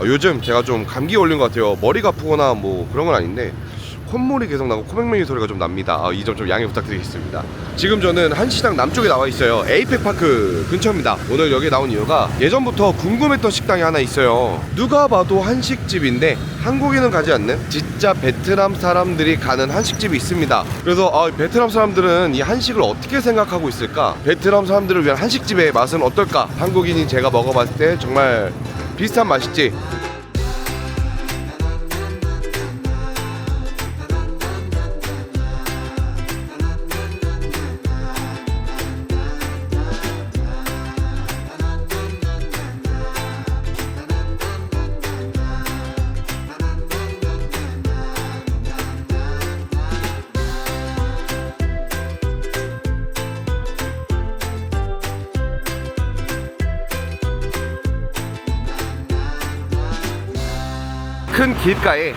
어, 요즘 제가 좀 감기 걸린 것 같아요. 머리가 아프거나 뭐 그런 건 아닌데 콧물이 계속 나고 코맹맹이 소리가 좀 납니다. 이점 좀 양해 부탁드리겠습니다. 지금 저는 한시당 남쪽에 나와 있어요. 에이펙 파크 근처입니다. 오늘 여기 나온 이유가 예전부터 궁금했던 식당이 하나 있어요. 누가 봐도 한식집인데 한국인은 가지 않는 진짜 베트남 사람들이 가는 한식집이 있습니다. 그래서 아, 베트남 사람들은 이 한식을 어떻게 생각하고 있을까? 베트남 사람들을 위한 한식집의 맛은 어떨까? 한국인이 제가 먹어봤을 때 정말 비슷한 맛이지 큰 길가에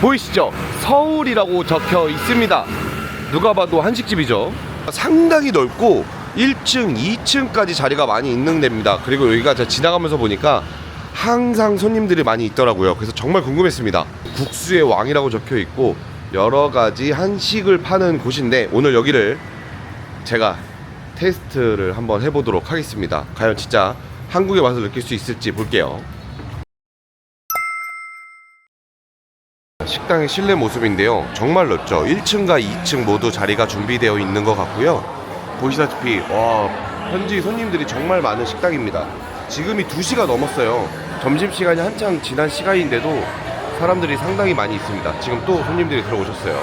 보이시죠? 서울이라고 적혀 있습니다. 누가 봐도 한식집이죠. 상당히 넓고 1층, 2층까지 자리가 많이 있는 데입니다. 그리고 여기가 제가 지나가면서 보니까 항상 손님들이 많이 있더라고요. 그래서 정말 궁금했습니다. 국수의 왕이라고 적혀 있고 여러 가지 한식을 파는 곳인데 오늘 여기를 제가 테스트를 한번 해보도록 하겠습니다. 과연 진짜 한국의 맛을 느낄 수 있을지 볼게요. 식당의 실내 모습인데요. 정말 넓죠. 1층과 2층 모두 자리가 준비되어 있는 것 같고요. 보시다시피 와 현지 손님들이 정말 많은 식당입니다. 지금이 2시가 넘었어요. 점심시간이 한창 지난 시간인데도 사람들이 상당히 많이 있습니다. 지금 또 손님들이 들어오셨어요.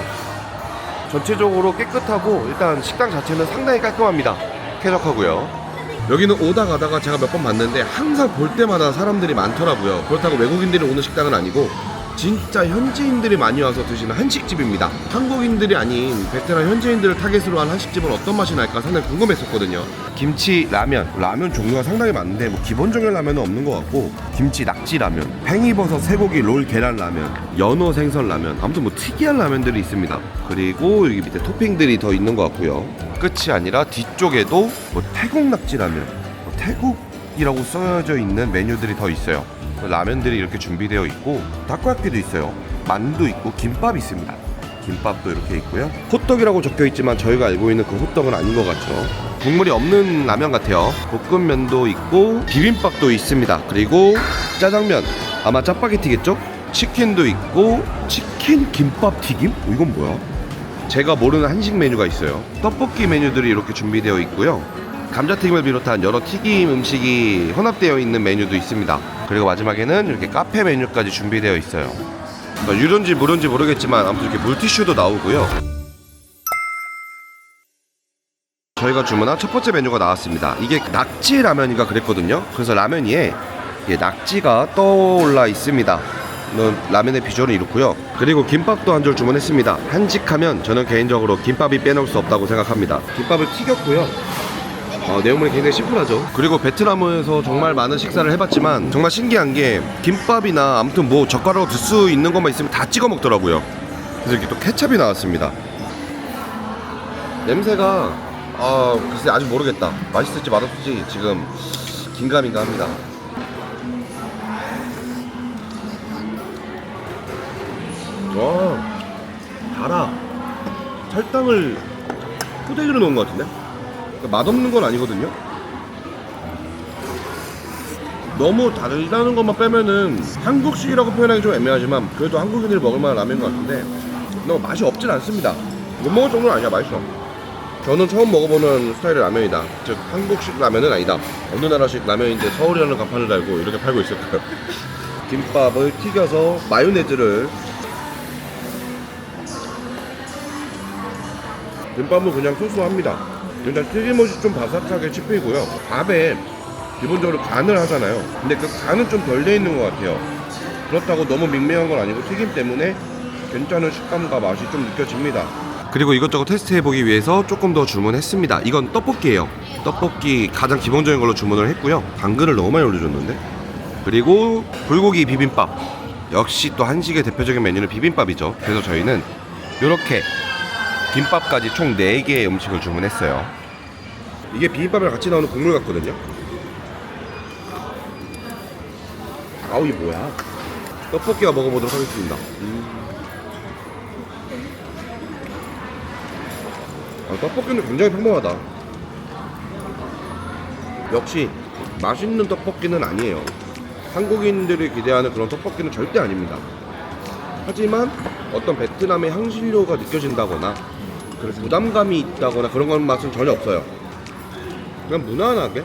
전체적으로 깨끗하고 일단 식당 자체는 상당히 깔끔합니다. 쾌적하고요. 여기는 오다 가다가 제가 몇 번 봤는데 항상 볼 때마다 사람들이 많더라고요. 그렇다고 외국인들이 오는 식당은 아니고 진짜 현지인들이 많이 와서 드시는 한식집입니다. 한국인들이 아닌 베트남 현지인들을 타겟으로 한 한식집은 어떤 맛이 날까 상당히 궁금했었거든요. 김치 라면, 라면 종류가 상당히 많은데 뭐 기본적인 라면은 없는 것 같고 김치 낙지 라면, 팽이버섯 쇠고기 롤 계란 라면, 연어 생선 라면, 아무튼 뭐 특이한 라면들이 있습니다. 그리고 여기 밑에 토핑들이 더 있는 것 같고요. 끝이 아니라 뒤쪽에도 뭐 태국 낙지 라면, 뭐 태국 이라고 써져 있는 메뉴들이 더 있어요. 라면들이 이렇게 준비되어 있고 타코야끼도 있어요. 만두 있고 김밥 있습니다. 김밥도 이렇게 있고요. 호떡이라고 적혀 있지만 저희가 알고 있는 그 호떡은 아닌 것 같죠. 국물이 없는 라면 같아요. 볶음면도 있고 비빔밥도 있습니다. 그리고 짜장면 아마 짜파게티겠죠? 치킨도 있고 치킨 김밥 튀김? 어, 이건 뭐야? 제가 모르는 한식 메뉴가 있어요. 떡볶이 메뉴들이 이렇게 준비되어 있고요. 감자튀김을 비롯한 여러 튀김 음식이 혼합되어 있는 메뉴도 있습니다. 그리고 마지막에는 이렇게 카페 메뉴까지 준비되어 있어요. 그러니까 유료인지 무료인지 모르겠지만 아무튼 이렇게 물티슈도 나오고요. 저희가 주문한 첫 번째 메뉴가 나왔습니다. 이게 낙지 라면인가 그랬거든요. 그래서 라면 위에 낙지가 떠올라 있습니다. 는 라면의 비주얼은 이렇고요. 그리고 김밥도 한 줄 주문했습니다. 한식하면 저는 개인적으로 김밥이 빼놓을 수 없다고 생각합니다. 김밥을 튀겼고요. 어, 내용물이 굉장히 심플하죠. 그리고 베트남에서 정말 많은 식사를 해봤지만 정말 신기한 게 김밥이나 아무튼 뭐 젓가락으로 들 수 있는 것만 있으면 다 찍어 먹더라고요. 그래서 이렇게 또 케찹이 나왔습니다. 냄새가 아 글쎄 아직 모르겠다. 맛있을지 맛없을지 지금 긴가민가 합니다. 와 달아. 설탕을 포대기로 넣은 것 같은데? 그러니까 맛없는 건 아니거든요. 너무 달다는 것만 빼면은 한국식이라고 표현하기 좀 애매하지만 그래도 한국인들이 먹을 만한 라면인 것 같은데 너무 맛이 없진 않습니다. 못 먹을 정도는 아니야 맛있어. 저는 처음 먹어보는 스타일의 라면이다. 즉 한국식 라면은 아니다. 어느 나라식 라면인데 서울이라는 간판을 달고 이렇게 팔고 있을까요? 김밥을 튀겨서 마요네즈를 김밥은 그냥 소소합니다. 일단 튀김옷이 좀 바삭하게 씹히고요. 밥에 기본적으로 간을 하잖아요. 근데 그 간은 좀 덜 돼 있는 것 같아요. 그렇다고 너무 밍밍한 건 아니고 튀김 때문에 괜찮은 식감과 맛이 좀 느껴집니다. 그리고 이것저것 테스트해보기 위해서 조금 더 주문했습니다. 이건 떡볶이에요. 떡볶이 가장 기본적인 걸로 주문을 했고요. 당근을 너무 많이 올려줬는데. 그리고 불고기 비빔밥. 역시 또 한식의 대표적인 메뉴는 비빔밥이죠. 그래서 저희는 이렇게 김밥까지 총 4개의 음식을 주문했어요. 이게 비빔밥이랑 같이 나오는 국물 같거든요. 아우 이 뭐야? 떡볶이가 먹어보도록 하겠습니다. 아, 떡볶이는 굉장히 평범하다. 역시 맛있는 떡볶이는 아니에요. 한국인들이 기대하는 그런 떡볶이는 절대 아닙니다. 하지만 어떤 베트남의 향신료가 느껴진다거나 그래서 부담감이 있다거나 그런 건 맛은 전혀 없어요. 그냥 무난하게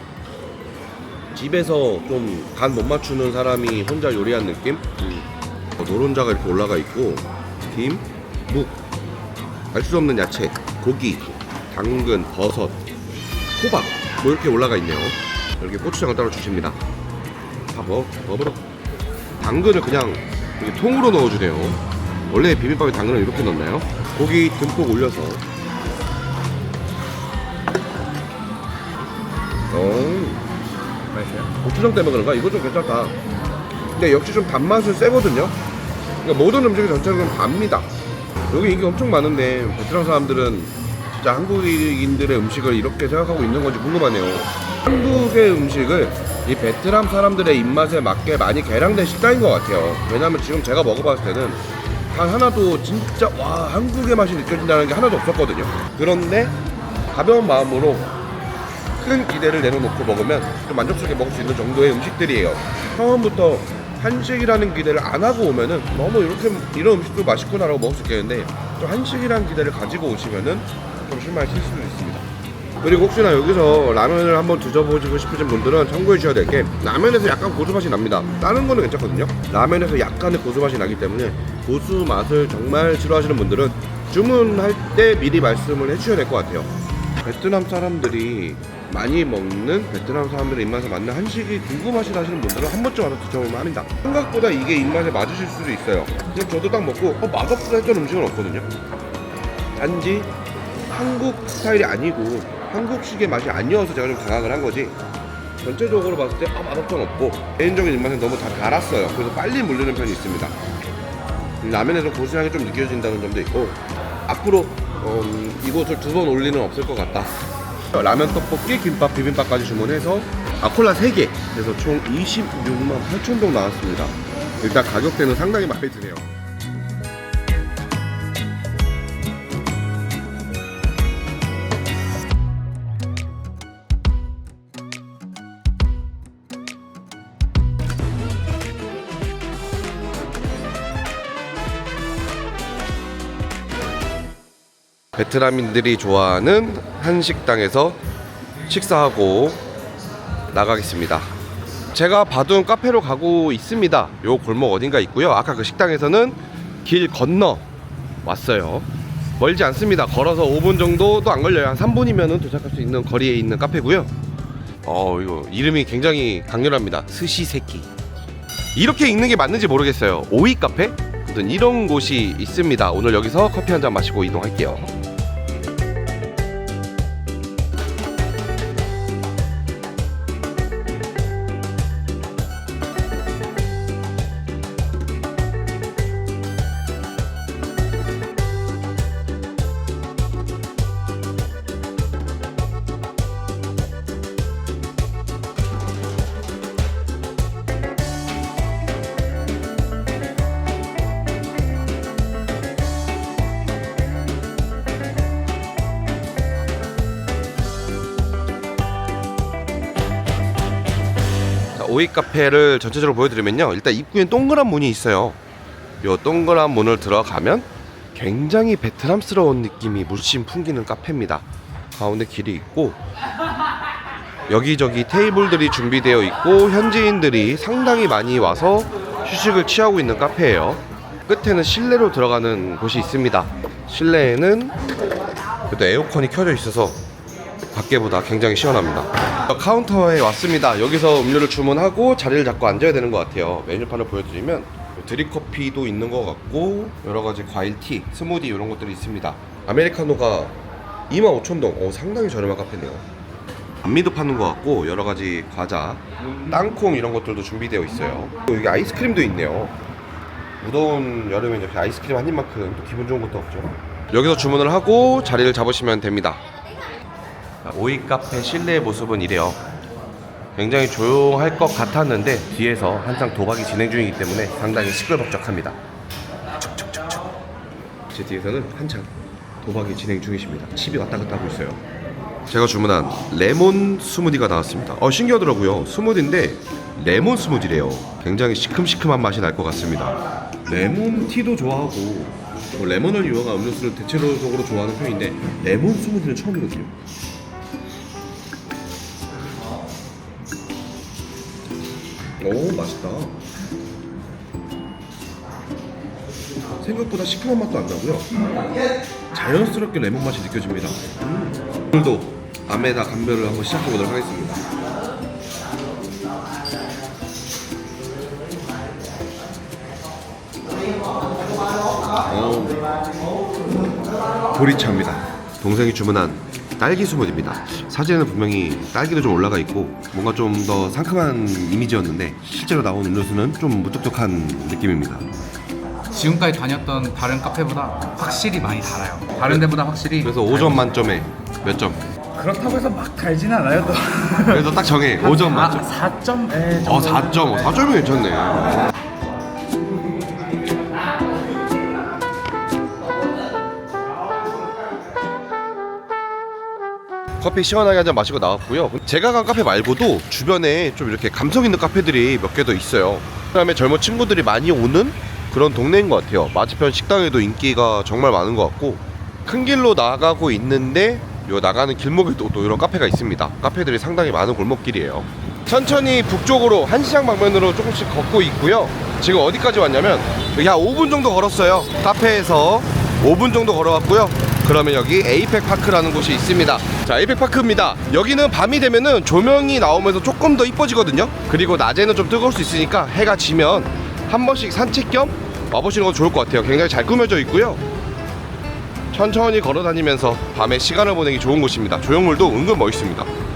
집에서 좀 간 못 맞추는 사람이 혼자 요리한 느낌? 어, 노른자가 이렇게 올라가 있고 김, 묵, 알 수 없는 야채, 고기, 당근, 버섯, 호박 뭐 이렇게 올라가 있네요. 이렇게 고추장을 따로 주십니다. 다 먹어, 먹어보러. 당근을 그냥 이렇게 통으로 넣어주네요. 원래 비빔밥에 당근을 이렇게 넣나요? 고기 듬뿍 올려서. 어. 맛있어요? 고추장 때문에 그런가? 이거 좀 괜찮다. 근데 역시 좀 단맛은 세거든요. 그러니까 모든 음식이 전체적으로 답니다. 여기 인기 엄청 많은데 베트남 사람들은 진짜 한국인들의 음식을 이렇게 생각하고 있는 건지 궁금하네요. 한국의 음식을 이 베트남 사람들의 입맛에 맞게 많이 개량된 식당인 것 같아요. 왜냐면 지금 제가 먹어봤을 때는 단 하나도 진짜 와 한국의 맛이 느껴진다는 게 하나도 없었거든요. 그런데 가벼운 마음으로 큰 기대를 내려놓고 먹으면 좀 만족스럽게 먹을 수 있는 정도의 음식들이에요. 처음부터 한식이라는 기대를 안 하고 오면은 너무 이렇게 이런 음식도 맛있구나라고 먹을 수 있겠는데 좀 한식이라는 기대를 가지고 오시면은 좀 실망하실 수도 있습니다. 그리고 혹시나 여기서 라면을 한번 드셔보시고 싶으신 분들은 참고해 주셔야 될 게 라면에서 약간 고수 맛이 납니다. 다른 거는 괜찮거든요. 라면에서 약간의 고수 맛이 나기 때문에 고수 맛을 정말 싫어하시는 분들은 주문할 때 미리 말씀을 해주셔야 될 것 같아요. 베트남 사람들이 많이 먹는 베트남 사람들의 입맛에 맞는 한식이 궁금하시다 하시는 분들은 한 번쯤 와서 드셔보면 합니다. 생각보다 이게 입맛에 맞으실 수도 있어요. 그냥 저도 딱 먹고 어, 맛없다 했던 음식은 없거든요. 단지 한국 스타일이 아니고 한국식의 맛이 아니어서 제가 좀 강학을 한 거지. 전체적으로 봤을 때 아, 맛없던 없고 개인적인 입맛은 너무 다 달았어요. 그래서 빨리 물리는 편이 있습니다. 라면에서 고수향이 좀 느껴진다는 점도 있고 앞으로 음, 이곳을 두 번 올 리는 없을 것 같다. 라면 떡볶이, 김밥, 비빔밥까지 주문해서 아 콜라 3개 그래서 총 26만 8천 동 나왔습니다. 일단 가격대는 상당히 마음에 드네요. 베트남인들이 좋아하는 한식당에서 식사하고 나가겠습니다. 제가 봐둔 카페로 가고 있습니다. 요 골목 어딘가 있고요. 아까 그 식당에서는 길 건너 왔어요. 멀지 않습니다. 걸어서 5분 정도도 안 걸려요. 한 3분이면 도착할 수 있는 거리에 있는 카페고요. 어, 이거 이름이 굉장히 강렬합니다. 스시세키. 이렇게 읽는 게 맞는지 모르겠어요. 오이 카페? 아무튼 이런 곳이 있습니다. 오늘 여기서 커피 한 잔 마시고 이동할게요. 자, 오이 카페를 전체적으로 보여드리면요. 일단 입구에 동그란 문이 있어요. 요 동그란 문을 들어가면 굉장히 베트남스러운 느낌이 물씬 풍기는 카페입니다. 가운데 길이 있고 여기저기 테이블들이 준비되어 있고 현지인들이 상당히 많이 와서 휴식을 취하고 있는 카페예요. 끝에는 실내로 들어가는 곳이 있습니다. 실내에는 그래도 에어컨이 켜져 있어서 밖에보다 굉장히 시원합니다. 카운터에 왔습니다. 여기서 음료를 주문하고 자리를 잡고 앉아야 되는 것 같아요. 메뉴판을 보여드리면 드립커피도 있는 것 같고 여러 가지 과일 티, 스무디 이런 것들이 있습니다. 아메리카노가 25,000동. 오, 상당히 저렴한 카페네요. 반미도 파는 것 같고 여러 가지 과자, 땅콩 이런 것들도 준비되어 있어요. 또 여기 아이스크림도 있네요. 무더운 여름에 이렇게 아이스크림 한 입만큼 또 기분 좋은 것도 없죠. 여기서 주문을 하고 자리를 잡으시면 됩니다. 자, 오이 카페 실내의 모습은 이래요. 굉장히 조용할 것 같았는데 뒤에서 한창 도박이 진행 중이기 때문에 상당히 시끌벅적합니다. 촉촉촉촉. 제 뒤에서는 한창 도박이 진행 중이십니다. 칩이 왔다 갔다 하고 있어요. 제가 주문한 레몬 스무디가 나왔습니다. 어 신기하더라고요. 스무디인데 레몬 스무디래요. 굉장히 시큼시큼한 맛이 날 것 같습니다. 레몬 티도 좋아하고 뭐 레몬을 이용한 음료수를 대체적으로 좋아하는 편인데 레몬 스무디는 처음이거든요. 오 맛있다. 생각보다 시큼한 맛도 안 나고요. 자연스럽게 레몬 맛이 느껴집니다. 음. 오늘도 아메다 감별을 한번 시작해 보도록 하겠습니다. 어, 보리차입니다. 동생이 주문한 딸기 수분입니다. 사진에는 분명히 딸기도 좀 올라가 있고 뭔가 좀 더 상큼한 이미지였는데 실제로 나온 음료수는 좀 무뚝뚝한 느낌입니다. 지금까지 다녔던 다른 카페보다 확실히 많이 달아요. 다른 데보다 확실히. 그래서 5점 만점에 몇 점? 그렇다고 해서 막 달진 않아요. 또. 그래도 딱 정해 5점 만점. 4점. 에, 어 4점, 4점이 괜찮네. 커피 시원하게 한 잔 마시고 나왔고요. 제가 간 카페 말고도 주변에 좀 이렇게 감성 있는 카페들이 몇 개 더 있어요. 그다음에 젊은 친구들이 많이 오는 그런 동네인 것 같아요. 맞은편 식당에도 인기가 정말 많은 것 같고 큰 길로 나가고 있는데 요 나가는 길목에도 또 이런 카페가 있습니다. 카페들이 상당히 많은 골목길이에요. 천천히 북쪽으로 한시장 방면으로 조금씩 걷고 있고요. 지금 어디까지 왔냐면 한 5분 정도 걸었어요. 카페에서 5분 정도 걸어왔고요. 그러면 여기 에이펙 파크라는 곳이 있습니다. 자, 에이펙 파크입니다. 여기는 밤이 되면은 조명이 나오면서 조금 더 이뻐지거든요. 그리고 낮에는 좀 뜨거울 수 있으니까 해가 지면 한 번씩 산책 겸 와보시는 거 좋을 것 같아요. 굉장히 잘 꾸며져 있고요. 천천히 걸어 다니면서 밤에 시간을 보내기 좋은 곳입니다. 조형물도 은근 멋있습니다.